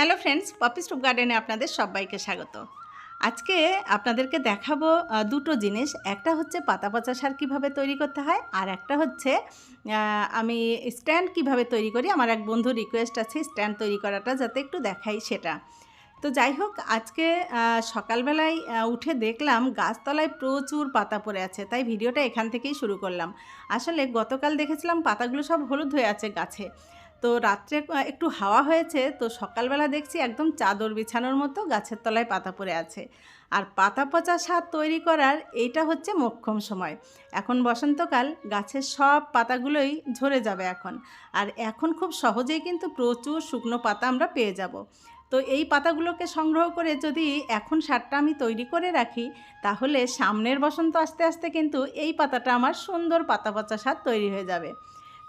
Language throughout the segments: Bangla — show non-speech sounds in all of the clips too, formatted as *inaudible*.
হ্যালো ফ্রেন্ডস, পপি স্টুপ গার্ডেনে আপনাদের সবাইকে স্বাগত। আজকে আপনাদেরকে দেখাবো দুটো জিনিস। একটা হচ্ছে পাতা পচা সার কীভাবে তৈরি করতে হয়, আর একটা হচ্ছে আমি স্ট্যান্ড কীভাবে তৈরি করি। আমার এক বন্ধু রিকোয়েস্ট আছে স্ট্যান্ড তৈরি করাটা, যাতে একটু দেখাই সেটা। তো যাই হোক, আজকে সকালবেলায় উঠে দেখলাম গাছতলায় প্রচুর পাতা পড়ে আছে, তাই ভিডিওটা এখান থেকেই শুরু করলাম। আসলে গতকাল দেখেছিলাম পাতাগুলো সব হলুদ হয়ে আছে গাছে। তো রাত্রে একটু হাওয়া হয়েছে, তো সকালবেলা দেখছি একদম চাদর বিছানোর মতো গাছের তলায় পাতা পড়ে আছে। আর পাতা পচা সার তৈরি করার এইটা হচ্ছে মোক্ষম সময়। এখন বসন্তকাল, গাছের সব পাতাগুলোই ঝরে যাবে এখন। আর এখন খুব সহজেই কিন্তু প্রচুর শুকনো পাতা আমরা পেয়ে যাব। তো এই পাতাগুলোকে সংগ্রহ করে যদি এখন সারটা আমি তৈরি করে রাখি, তাহলে সামনের বসন্ত আস্তে আস্তে কিন্তু এই পাতাটা আমার সুন্দর পাতা পচা সার তৈরি হয়ে যাবে।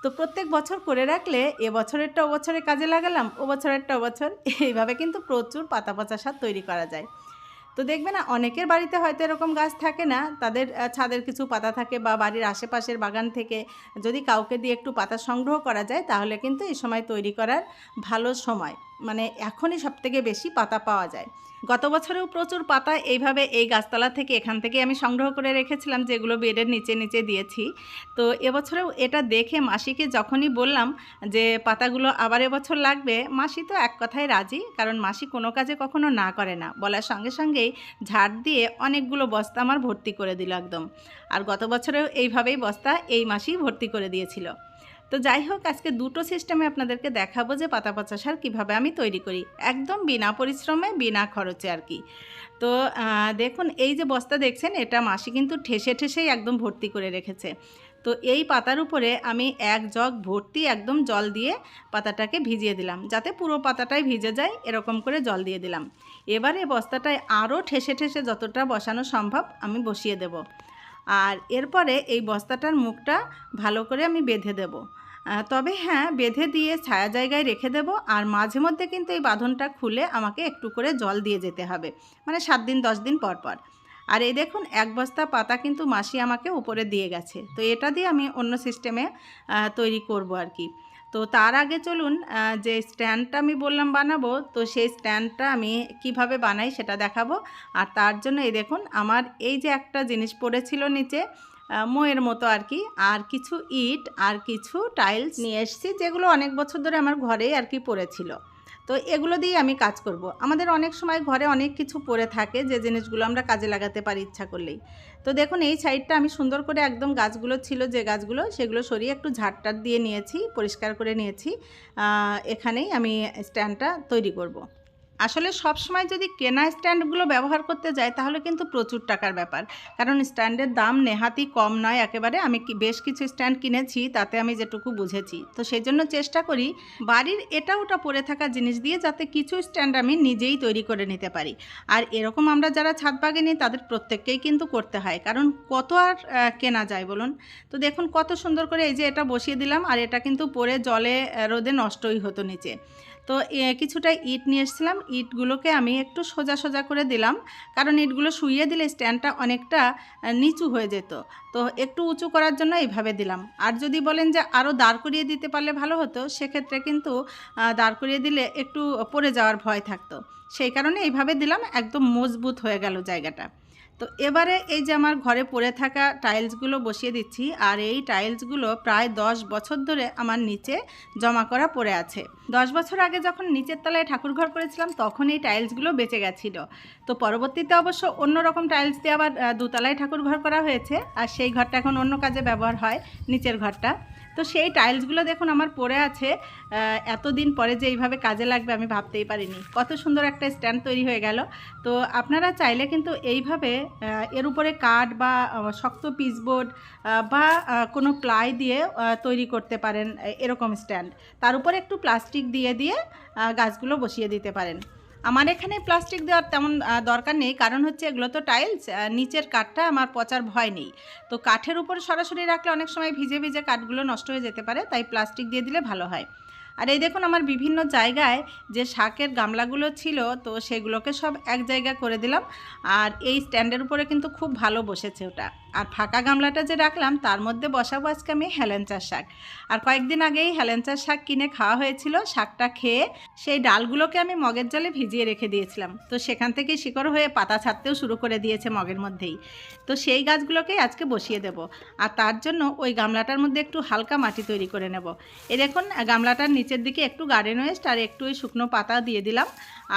তো প্রত্যেক বছর করে রাখলে এ বছরেরটা ও বছরে কাজে লাগালাম, ও বছরেরটা ও বছর। এইভাবে কিন্তু প্রচুর পাতা পচা সার তৈরি করা যায়। তো দেখবে না, অনেকের বাড়িতে হয়তো এরকম গাছ থাকে না, তাদের ছাদের কিছু পাতা থাকে বা বাড়ির আশেপাশের বাগান থেকে যদি কাউকে দিয়ে একটু পাতা সংগ্রহ করা যায়, তাহলে কিন্তু এই সময় তৈরি করার ভালো সময়। মানে এখনই সবথেকে বেশি পাতা পাওয়া যায়। গত বছরেও প্রচুর পাতা এইভাবে এই গাছতলা থেকে এখান থেকে আমি সংগ্রহ করে রেখেছিলাম, যেগুলো বেডের নিচে নিচে দিয়েছি। তো এবছরেও এটা দেখে মাসিকে যখনই বললাম যে পাতাগুলো আবার এবছর লাগবে, মাসি তো এক কথায় রাজি, কারণ মাসি কোনো কাজে কখনো না করে না। বলার সঙ্গে সঙ্গেই ঝাড় দিয়ে অনেকগুলো বস্তা আমার ভর্তি করে দিল একদম। আর গত বছরেও এইভাবেই বস্তা এই মাসেই ভর্তি করে দিয়েছিল। তো যাই হোক, আজকে দুটো সিস্টেমে আপনাদেরকে দেখাবো যে পাতা পচা সার কীভাবে আমি তৈরি করি। একদম বিনা পরিশ্রমে, বিনা খরচে আর কি। তো দেখুন, এই যে বস্তা দেখছেন, এটা মাসি কিন্তু ঠেসে ঠেসেই একদম ভর্তি করে রেখেছে। তো এই পাতার উপরে আমি এক জগ ভর্তি একদম জল দিয়ে পাতাটাকে ভিজিয়ে দিলাম। যাতে পুরো পাতাটাই ভিজে যায়, এরকম করে জল দিয়ে দিলাম। এবারে বস্তাটায় আরও ঠেসে ঠেসে যতটা বসানো সম্ভব আমি বসিয়ে দেব। আর এরপরে এই বস্তাটার মুখটা ভালো করে আমি বেঁধে দেব। তবে হ্যাঁ বেঁধে দিয়ে ছায়া জায়গায় রেখে দেব আর মাঝে মধ্যে কিন্তু এই বাঁধনটা খুলে আমাকে একটু করে জল দিয়ে যেতে হবে মানে সাত দিন, দশ দিন পর পর। আর এই দেখুন, এক বস্তা পাতা কিন্তু মাসি আমাকে উপরে দিয়ে গেছে। তো এটা দিয়ে আমি অন্য সিস্টেমে তৈরি করব আর কি। তো তার আগে চলুন যে স্ট্যান্ডটা আমি বললাম বানাবো, তো সেই স্ট্যান্ডটা আমি কীভাবে বানাই সেটা দেখাবো। আর তার জন্য এই দেখুন, আমার এই যে একটা জিনিস পড়েছিল নিচে মোয়ের মতো আর কি, আর কিছু ইট আর কিছু টাইলস নিয়ে এসেছি, যেগুলো অনেক বছর ধরে আমার ঘরেই আর কি পড়েছিল। তো এগুলো দিয়ে আমি কাজ করব। আমাদের অনেক সময় ঘরে অনেক কিছু পরে থাকে যে জিনিসগুলো আমরা কাজে লাগাতে পারি ইচ্ছা করলেই তো দেখুন, এই সাইডটা আমি সুন্দর করে একদম গাছগুলো ছিল যে গাছগুলো, সেগুলো সরিয়ে একটু ঝাড়টার দিয়ে নিয়েছি, পরিষ্কার করে নিয়েছি এখানেই আমি স্ট্যান্ডটা তৈরি করব। আসলে সব সময় যদি কেনা স্ট্যান্ডগুলো ব্যবহার করতে যাই, তাহলে কিন্তু প্রচুর টাকার ব্যাপার। কারণ স্ট্যান্ডের দাম নেহাতি কম নয় একেবারে। আমি বেশ কিছু স্ট্যান্ড কিনেছি, তাতে আমি যেটুকু বুঝেছি। তো সেই জন্য চেষ্টা করি বাড়ির এটা ওটা পড়ে থাকা জিনিস দিয়ে যাতে কিছু স্ট্যান্ড আমি নিজেই তৈরি করে নিতে পারি। আর এরকম আমরা যারা ছাদ বাগানি, তাদের প্রত্যেককেই কিন্তু করতে হয়। কারণ কত আর কেনা যায় বলুন? তো দেখুন কত সুন্দর করে এই যে এটা বসিয়ে দিলাম, আর এটা কিন্তু পরে জলে রোদে নষ্টই হতো নিচে। তো কিছুটা ইট নিয়ে এসেছিলাম। ইটগুলোকে আমি একটু সোজা সোজা করে দিলাম। কারণ ইটগুলো শুইয়ে দিলে স্ট্যান্ডটা অনেকটা নিচু হয়ে যেত। তো, একটু উঁচু করার জন্য এইভাবে দিলাম। আর যদি বলেন যে আরও দাঁড় করিয়ে দিতে পারলে ভালো হতো, সেক্ষেত্রে কিন্তু দাঁড় করিয়ে দিলে একটু পড়ে যাওয়ার ভয় থাকতো। সেই কারণে এইভাবে দিলাম, একদম মজবুত হয়ে গেল জায়গাটা। তো এবারে এই যে আমার ঘরে পড়ে থাকা টাইলসগুলো বসিয়ে দিচ্ছি, আর এই টাইলসগুলো প্রায় দশ বছর ধরে আমার নিচে জমা করা পড়ে আছে। দশ বছর আগে যখন নিচের তলায় ঠাকুর ঘর করেছিলাম, তখন এই টাইলসগুলো বেঁচে গেছিল। তো পরবর্তীতে অবশ্য অন্য রকম টাইলস দিয়ে আবার দোতলায় ঠাকুর ঘর করা হয়েছে, আর সেই ঘরটা এখন অন্য কাজে ব্যবহার হয়, নিচের ঘরটা। তো সেই টাইলসগুলো দেখুন আমার পড়ে আছে এতদিন পরে যে এইভাবে কাজে লাগবে আমি ভাবতেই পারিনি। কত সুন্দর একটা স্ট্যান্ড তৈরি হয়ে গেল। তো আপনারা চাইলে কিন্তু এইভাবে এর উপরে কাঠ বা শক্ত পিচবোর্ড বা কোনো প্লাই দিয়ে তৈরি করতে পারেন এরকম স্ট্যান্ড। তার উপরে একটু প্লাস্টিক দিয়ে দিয়ে গাছগুলো বসিয়ে দিতে পারেন। আমার এখানে প্লাস্টিক দেওয়ার তেমন দরকার নেই। কারণ হচ্ছে এগুলো তো টাইলস নিচের কাঠটা আমার পচার ভয় নেই। তো কাঠের উপর সরাসরি রাখলে অনেক সময় ভিজে ভিজে কাঠগুলো নষ্ট হয়ে যেতে পারে, তাই প্লাস্টিক দিয়ে দিলে ভালো হয়। আর এই দেখুন আমার বিভিন্ন জায়গায় যে শাকের গামলাগুলো ছিল, তো সেগুলোকে সব এক জায়গা করে দিলাম। আর এই স্ট্যান্ডের উপরে কিন্তু খুব ভালো বসেছে ওটা। আর ফাঁকা গামলাটা যে রাখলাম, তার মধ্যে বসাবো আজকে আমি হেলেঞ্চার শাক। আর কয়েকদিন আগেই হেলেঞ্চার শাক কিনে খাওয়া হয়েছিল, শাকটা খেয়ে সেই ডালগুলোকে আমি মগের জলে ভিজিয়ে রেখে দিয়েছিলাম। তো সেখান থেকে শিকড় হয়ে পাতা ছাড়তেও শুরু করে দিয়েছে মগের মধ্যেই। তো সেই গাছগুলোকেই আজকে বসিয়ে দেব। আর তার জন্য ওই গামলাটার মধ্যে একটু হালকা মাটি তৈরি করে নেব। এ দেখুন, গামলাটার নিচের দিকে একটু গার্ডেন ওয়েস্ট আর একটু ওই শুকনো পাতা দিয়ে দিলাম।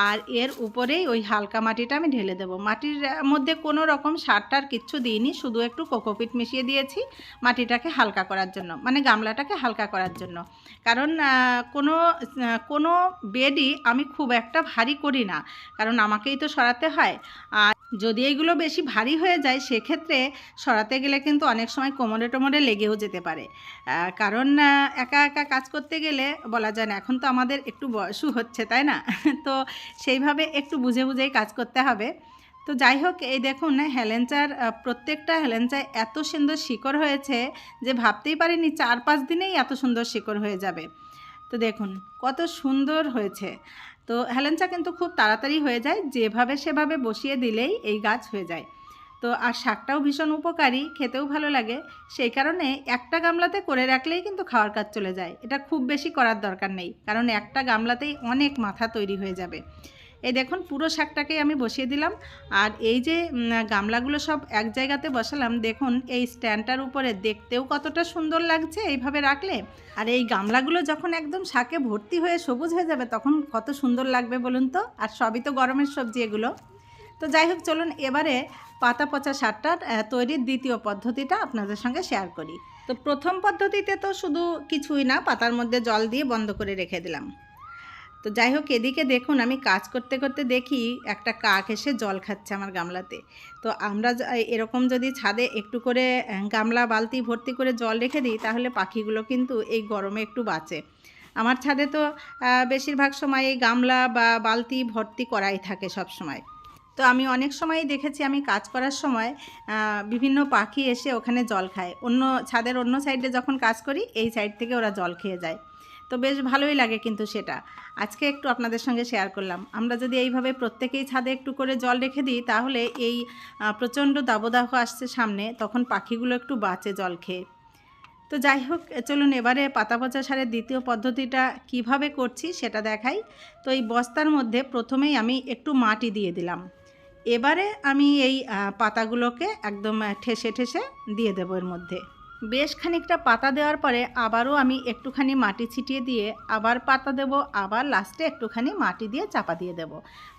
আর এর উপরেই ওই হালকা মাটিটা আমি ঢেলে দেবো। মাটির মধ্যে কোনো রকম সারটার কিচ্ছু দিইনি, শুধু একটু কোকোপিট মিশিয়ে দিয়েছি মাটিটাকে হালকা করার জন্য মানে গামলাটাকে হালকা করার জন্য। কারণ কোনো কোনো বেডই আমি খুব একটা ভারী করি না, কারণ আমাকেই তো সরাতে হয়। আর যদি এইগুলো বেশি ভারী হয়ে যায়, সেক্ষেত্রে সরাতে গেলে কিন্তু অনেক সময় কোমরে টোমরে লেগেও যেতে পারে। কারণ একা একা কাজ করতে গেলে বলা যায় না, এখন তো আমাদের একটু বয়সও হচ্ছে, তাই না? *laughs* তো সেইভাবে একটু বুঝে বুঝেই কাজ করতে হবে। তো যাই হোক, এই দেখুন হেলেঞ্চার প্রত্যেকটা হেলেঞ্চায় এত সুন্দর শিকড় হয়েছে যে ভাবতেই পারিনি চার পাঁচ দিনেই এত সুন্দর শিকড় হয়ে যাবে। তো দেখুন, কত সুন্দর হয়েছে। তো হেলেঞ্চা কিন্তু খুব তাড়াতাড়ি হয়ে যায়, যেভাবে সেভাবে বসিয়ে দিলেই এই গাছ হয়ে যায়। তো আর শাকটাও ভীষণ উপকারী, খেতেও ভালো লাগে। সেই কারণে একটা গামলাতে করে রাখলেই কিন্তু খাওয়ার কাজ চলে যায়। এটা খুব বেশি করার দরকার নেই, কারণ একটা গামলাতেই অনেক মাথা তৈরি হয়ে যাবে। এই দেখুন পুরো শাকটাকেই আমি বসিয়ে দিলাম। আর এই যে গামলাগুলো সব এক জায়গাতে বসালাম দেখুন এই স্ট্যান্ডটার উপরে দেখতেও কতটা সুন্দর লাগছে এইভাবে রাখলে। আর এই গামলাগুলো যখন একদম শাকে ভর্তি হয়ে সবুজ হয়ে যাবে তখন কত সুন্দর লাগবে বলুন তো? আর সবই তো গরমের সবজি এগুলো। তো যাই হোক চলুন এবারে পাতা পচা আহ, তৈরির দ্বিতীয় পদ্ধতিটা আপনাদের সঙ্গে শেয়ার করি। তো প্রথম পদ্ধতিতে তো শুধু কিছুই না পাতার মধ্যে জল দিয়ে বন্ধ করে রেখে দিলাম। তো যাই হোক, এদিকে দেখুন, আমি কাজ করতে করতে দেখি একটা কাক এসে জল খাচ্ছে আমার গামলাতে। তো আমরা এরকম যদি ছাদে একটু করে গামলা বালতি ভর্তি করে জল রেখে দিই, তাহলে পাখিগুলো কিন্তু এই গরমে একটু বাঁচে। আমার ছাদে তো বেশিরভাগ সময় এই গামলা বা বালতি ভর্তি করাই থাকে সব সময়। তো আমি অনেক সময়ই দেখেছি, আমি কাজ করার সময় বিভিন্ন পাখি এসে ওখানে জল খায়। অন্য, ছাদের অন্য সাইডে যখন কাজ করি, এই সাইড থেকে ওরা জল খেয়ে যায়। তো বেশ ভালোই লাগে কিন্তু সেটা। আজকে একটু আপনাদের সঙ্গে শেয়ার করলাম। আমরা যদি এইভাবে প্রত্যেকেই ছাদে একটু করে জল রেখে দিই, তাহলে এই প্রচণ্ড দাবদাহ আসছে সামনে, তখন পাখিগুলো একটু বাঁচে জল খেয়ে। তো যাই হোক চলুন এবারে পাতা পচা সারের দ্বিতীয় পদ্ধতিটা কীভাবে করছি সেটা দেখাই। তো এই বস্তার মধ্যে প্রথমেই আমি একটু মাটি দিয়ে দিলাম। এবারে আমি এই পাতাগুলোকে একদম ঠেসে ঠেসে দিয়ে দেবো এর মধ্যে। বেশ খানিকটা পাতা দেওয়ার পরে আবারও আমি একটুখানি মাটি ছিটিয়ে দিয়ে আবার পাতা দেব, আবার লাস্টে একটুখানি মাটি দিয়ে চাপা দিয়ে দেব।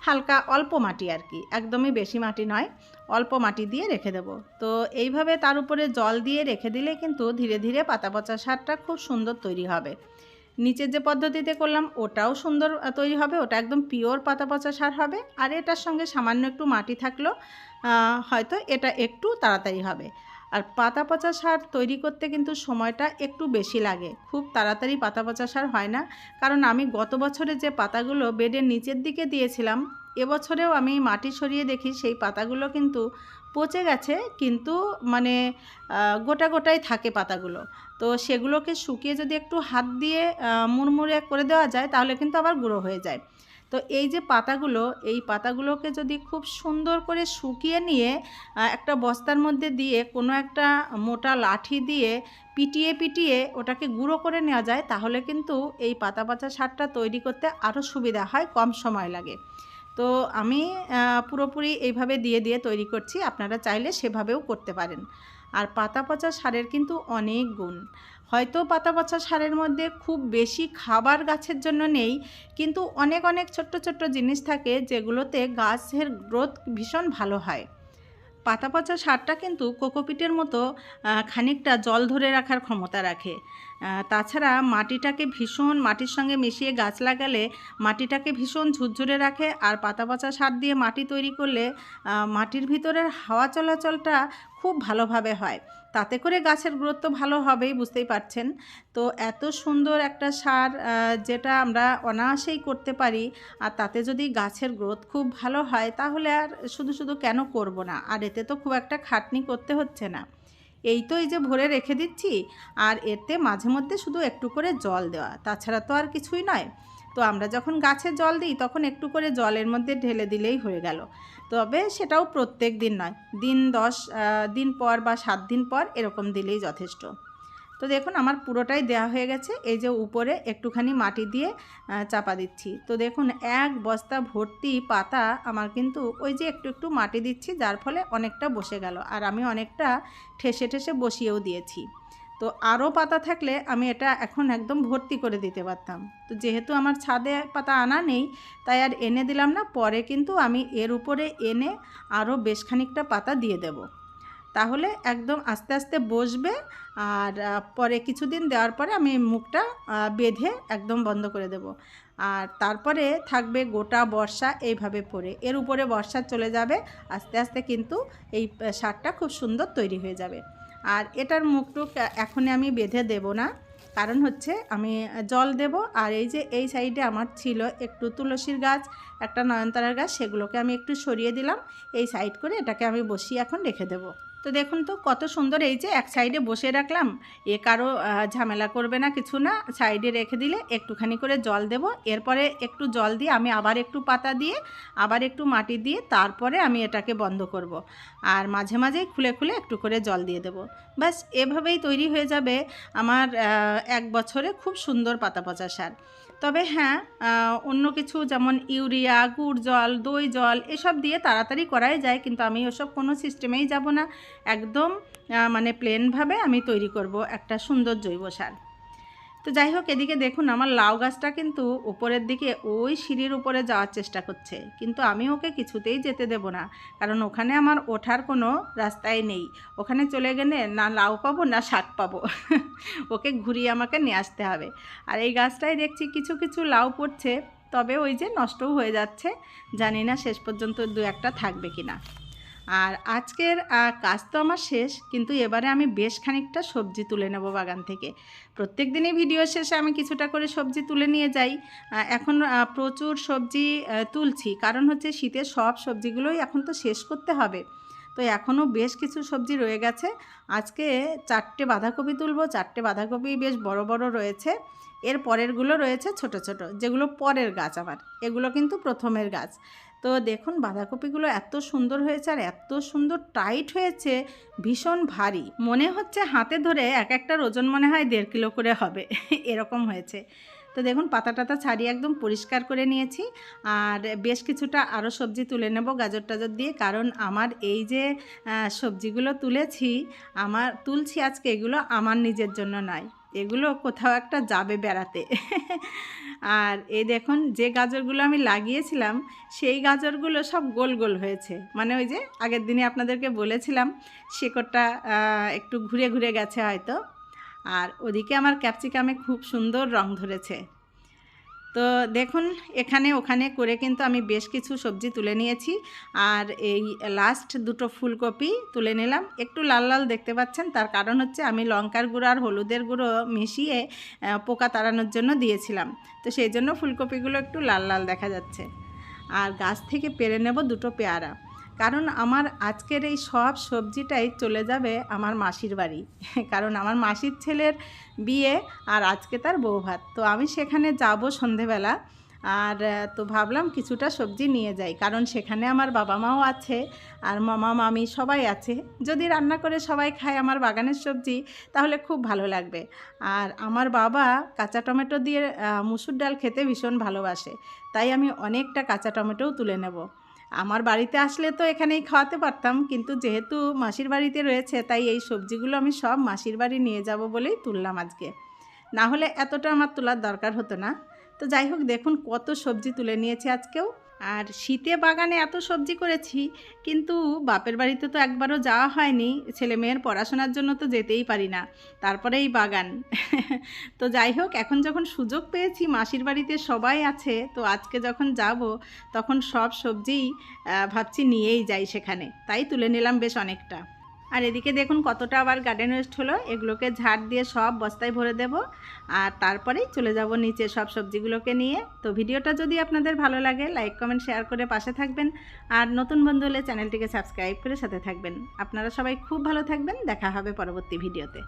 হালকা অল্প মাটি আর কি, একদমই বেশি মাটি নয়, অল্প মাটি দিয়ে রেখে দেব। তো এইভাবে তার উপরে জল দিয়ে রেখে দিলে কিন্তু ধীরে ধীরে পাতা পচা সারটা খুব সুন্দর তৈরি হবে। নিচের যে পদ্ধতিতে করলাম ওটাও সুন্দর তৈরি হবে, ওটা একদম পিওর পাতা পচা সার হবে। আর এটার সঙ্গে সামান্য একটু মাটি থাকলেও হয়তো এটা একটু তাড়াতাড়ি হবে। আর পাতা পচা সার তৈরি করতে কিন্তু সময়টা একটু বেশি লাগে। খুব তাড়াতাড়ি পাতা পচা সার হয় না। কারণ আমি গত বছরে যে পাতাগুলো বেডের নিচের দিকে দিয়েছিলাম এবছরেও আমি মাটি সরিয়ে দেখি সেই পাতাগুলো কিন্তু পচে গেছে, কিন্তু মানে গোটা গোটাই থাকে পাতাগুলো। তো সেগুলোকে শুকিয়ে যদি একটু হাত দিয়ে মুড়মুড়ে করে দেওয়া যায়, তাহলে কিন্তু আবার গুঁড়ো হয়ে যায়। তো এই যে পাতাগুলো, এই পাতাগুলোকে যদি খুব সুন্দর করে শুকিয়ে নিয়ে একটা বস্তার মধ্যে দিয়ে, কোনো একটা মোটা লাঠি দিয়ে পিটিয়ে পিটিয়ে ওটাকে গুঁড়ো করে নেওয়া যায়, তাহলে কিন্তু এই পাতা পচা সারটা তৈরি করতে আরও সুবিধা হয়, কম সময় লাগে। তো আমি পুরোপুরি এইভাবে দিয়ে দিয়ে তৈরি করছি, আপনারা চাইলে সেভাবেও করতে পারেন। আর পাতা পচা সারের কিন্তু অনেক গুণ। হয়তো পাতা পচা সারের মধ্যে খুব বেশি খাবার গাছের জন্য নেই, কিন্তু অনেক অনেক ছোট্ট ছোট্ট জিনিস থাকে যেগুলোতে গাছের গ্রোথ ভীষণ ভালো হয়। পাতা পচা সারটা কিন্তু কোকোপিটের মতো খানিকটা জল ধরে রাখার ক্ষমতা রাখে। তাছাড়া মাটিটাকে ভীষণ মাটির সঙ্গে মিশিয়ে গাছ লাগালে মাটিটাকে ভীষণ ঝুরঝুরে রাখে, আর পাতা পচা সার দিয়ে মাটি তৈরি করলে মাটির ভিতরের হাওয়া চলাচলটা খুব ভালোভাবে হয়। তাতে করে গাছের গ্রোথ তো ভালো হবেই, বুঝতেই পারছেন? তো এত সুন্দর একটা সার যেটা আমরা অনায়াসেই করতে পারি, আর তাতে যদি গাছের গ্রোথ খুব ভালো হয়, তাহলে আর শুধু শুধু কেন করব না? আর এতে তো খুব একটা খাটনি করতে হচ্ছে না। এই তো এই যে ভরে রেখে দিচ্ছি, আর এতে মাঝে মধ্যে শুধু একটু করে জল দেওয়া, তাছাড়া তো আর কিছুই নয়। তো আমরা যখন গাছে জল দিই, তখন একটু করে জলের মধ্যে ঢেলে দিলেই হয়ে গেল। তবে সেটাও প্রত্যেক দিন নয়। দিন দশ দিন পর বা সাত দিন পর এরকম দিলেই যথেষ্ট। তো দেখুন, আমার পুরোটাই দেওয়া হয়ে গেছে। এই যে উপরে একটুখানি মাটি দিয়ে চাপা দিচ্ছি। তো দেখুন, এক বস্তা ভর্তি পাতা আমার কিন্তু ওই যে একটু একটু মাটি দিচ্ছি, যার ফলে অনেকটা বসে গেল। আর আমি অনেকটা ঠেসে ঠেসে বসিয়েও দিয়েছি। তো আরও পাতা থাকলে আমি এটা এখন একদম ভর্তি করে দিতে পারতাম। তো যেহেতু আমার ছাদে পাতা আনা নেই, তাই আর এনে দিলাম না, পরে কিন্তু আমি এর উপরে এনে আরও বেশ খানিকটা পাতা দিয়ে দেব। তাহলে একদম আস্তে আস্তে বসবে আর পরে কিছুদিন দেওয়ার পরে আমি মুখটা বেঁধে একদম বন্ধ করে দেব। আর তারপরে থাকবে গোটা বর্ষা এইভাবে পরে। এর উপরে বর্ষা চলে যাবে, আস্তে আস্তে কিন্তু এই সারটা খুব সুন্দর তৈরি হয়ে যাবে। আর এটার মুখটুক এখনই আমি বেঁধে দেব না। কারণ হচ্ছে আমি জল দেব আর এই যে এই সাইডে আমার ছিল একটু তুলসীর গাছ, একটা নয়নতারার গাছ, সেগুলোকে আমি একটু সরিয়ে দিলাম। এই সাইড করে এটাকে আমি বসিয়ে এখন রেখে দেবো। তো দেখুন তো, কত সুন্দর এই যে এক সাইডে বসে রাখলাম। এ কারও ঝামেলা করবে না কিছু না। সাইডে রেখে দিলে একটুখানি করে জল দেব। এরপরে একটু জল দিয়ে আমি আবার একটু পাতা দিয়ে, আবার একটু মাটি দিয়ে তারপরে আমি এটাকে বন্ধ করব। আর মাঝে মাঝেই খুলে খুলে একটু করে জল দিয়ে দেব। ব্যাস, এভাবেই তৈরি হয়ে যাবে আমার এক বছরে খুব সুন্দর পাতা পচা সার। তবে হ্যাঁ অন্য কিছু যেমন ইউরিয়া, গুড় জল, দই জল, এসব দিয়ে তাড়াতাড়ি করাই যায়, কিন্তু আমি ওসব কোনো সিস্টেমেই যাব না। একদম মানে প্লেনভাবে আমি তৈরি করব একটা সুন্দর জৈব সার। তো যাই হোক, এদিকে দেখুন, আমার লাউ গাছটা কিন্তু উপরের দিকে ওই সিঁড়ির উপরে যাওয়ার চেষ্টা করছে। কিন্তু আমি ওকে কিছুতেই যেতে দেব না, কারণ ওখানে আমার ওঠার কোনো রাস্তাই নেই। ওখানে চলে গেলে না লাউ পাবো, না শাক পাবো। *laughs* ওকে ঘুরিয়ে আমাকে নিয়ে আসতে হবে। আর এই গাছটাই দেখছি কিছু কিছু লাউ পড়ছে, তবে ওই যে নষ্টও হয়ে যাচ্ছে। জানি না শেষ পর্যন্ত দু একটা থাকবে কি না আর আজকের কাজ তো আমার শেষ, কিন্তু এবারে আমি বেশ খানিকটা সবজি তুলে নেব বাগান থেকে। প্রত্যেক দিনই ভিডিও শেষে আমি কিছুটা করে সবজি তুলে নিয়ে যাই। এখন প্রচুর সবজি তুলছি। কারণ হচ্ছে শীতের সব সবজিগুলোই এখন তো শেষ করতে হবে। তো এখনও বেশ কিছু সবজি রয়ে গেছে। আজকে চারটে বাঁধাকপি তুলবো। চারটে বাঁধাকপি বেশ বড় বড় রয়েছে। এর পরেরগুলো রয়েছে ছোট ছোট, যেগুলো পরের গাছ আমার এগুলো কিন্তু প্রথমের গাছ। তো দেখুন বাঁধাকপিগুলো এত সুন্দর হয়েছে আর এত সুন্দর টাইট হয়েছে, ভীষণ ভারী। মনে হচ্ছে হাতে ধরে এক একটার ওজন মনে হয় দেড় কিলো করে হবে। *laughs* এরকম হয়েছে। তো দেখুন পাতা টাতা ছাড়িয়ে একদম পরিষ্কার করে নিয়েছি। আর বেশ কিছুটা আরও সবজি তুলে নেব গাজর টাজর দিয়ে। কারণ আমার এই যে সবজিগুলো তুলেছি, আমার, তুলছি আজকে এগুলো আমার নিজের জন্য নয়। এগুলো কোথাও একটা যাবে বেড়াতে। আর এই দেখুন, যে গাজরগুলো আমি লাগিয়েছিলাম, সেই গাজরগুলো সব গোল গোল হয়েছে। মানে ওই যে আগের দিনে আপনাদেরকে বলেছিলাম, শেকড়টা একটু ঘুরে ঘুরে গেছে হয়তো। আর ওদিকে আমার ক্যাপসিকামে খুব সুন্দর রং ধরেছে। তো দেখুন, এখানে ওখানে করে কিন্তু আমি বেশ কিছু সবজি তুলে নিয়েছি। আর এই লাস্ট দুটো ফুলকপি তুলে নিলাম। একটু লাল লাল দেখতে পাচ্ছেন, তার কারণ হচ্ছে আমি লঙ্কার গুঁড়ো আর হলুদের গুঁড়ো মিশিয়ে পোকা তাড়ানোর জন্য দিয়েছিলাম। তো সেই জন্য ফুলকপিগুলো একটু লাল লাল দেখা যাচ্ছে। আর গাছ থেকে পেরে নেব দুটো পেয়ারা। কারণ আমার আজকের এই সব সবজিটাই চলে যাবে আমার মাসির বাড়ি। কারণ আমার মাসির ছেলের বিয়ে আর আজকে তার বউ ভাত। তো আমি সেখানে যাব সন্ধেবেলা আর, তো ভাবলাম কিছুটা সবজি নিয়ে যাই। কারণ সেখানে আমার বাবা মাও আছে আর মামা, মামি সবাই আছে। যদি রান্না করে সবাই খায় আমার বাগানের সবজি, তাহলে খুব ভালো লাগবে। আর আমার বাবা কাঁচা টমেটো দিয়ে মুসুর ডাল খেতে ভীষণ ভালোবাসে। তাই আমি অনেকটা কাঁচা টমেটোও তুলে নেব। আমার বাড়িতে আসলে তো এখানেই খাওয়াতে পারতাম, কিন্তু যেহেতু মাসির বাড়িতে রয়েছে, তাই এই সবজিগুলো আমি সব মাসির বাড়ি নিয়ে যাব বলেই তুললাম আজকে। না হলে এতটা আমার তোলার দরকার হতো না। তো যাই হোক, দেখুন কত সবজি তুলে নিয়েছে আজকেও। আর শীতে বাগানে এত সবজি করেছি, কিন্তু বাপের বাড়িতে তো একবারও যাওয়া হয়নি, ছেলে মেয়ের পড়াশোনার জন্য তো যেতেই পারি না, তারপরে এই বাগান। *laughs* তো যাই হোক, এখন যখন সুযোগ পেয়েছি, মাসির বাড়িতে সবাই আছে, তো আজকে যখন যাব, তখন সব সবজিই ভাবছি নিয়েই যাই সেখানে। তাই তুলে নিলাম বেশ অনেকটা। আর এদিকে দেখুন কতটা আবার গার্ডেন ওয়েস্ট হলো। এগুলোকে ঝাড় দিয়ে সব বস্তায় ভরে দেব। আর তারপরেই চলে যাব নিচে সব সবজিগুলোকে নিয়ে। তো ভিডিওটা যদি আপনাদের ভালো লাগে লাইক কমেন্ট শেয়ার করে পাশে থাকবেন। আর নতুন বন্ধু হলে চ্যানেলটিকে সাবস্ক্রাইব করে সাথে থাকবেন। আপনারা সবাই খুব ভালো থাকবেন। দেখা হবে পরবর্তী ভিডিওতে।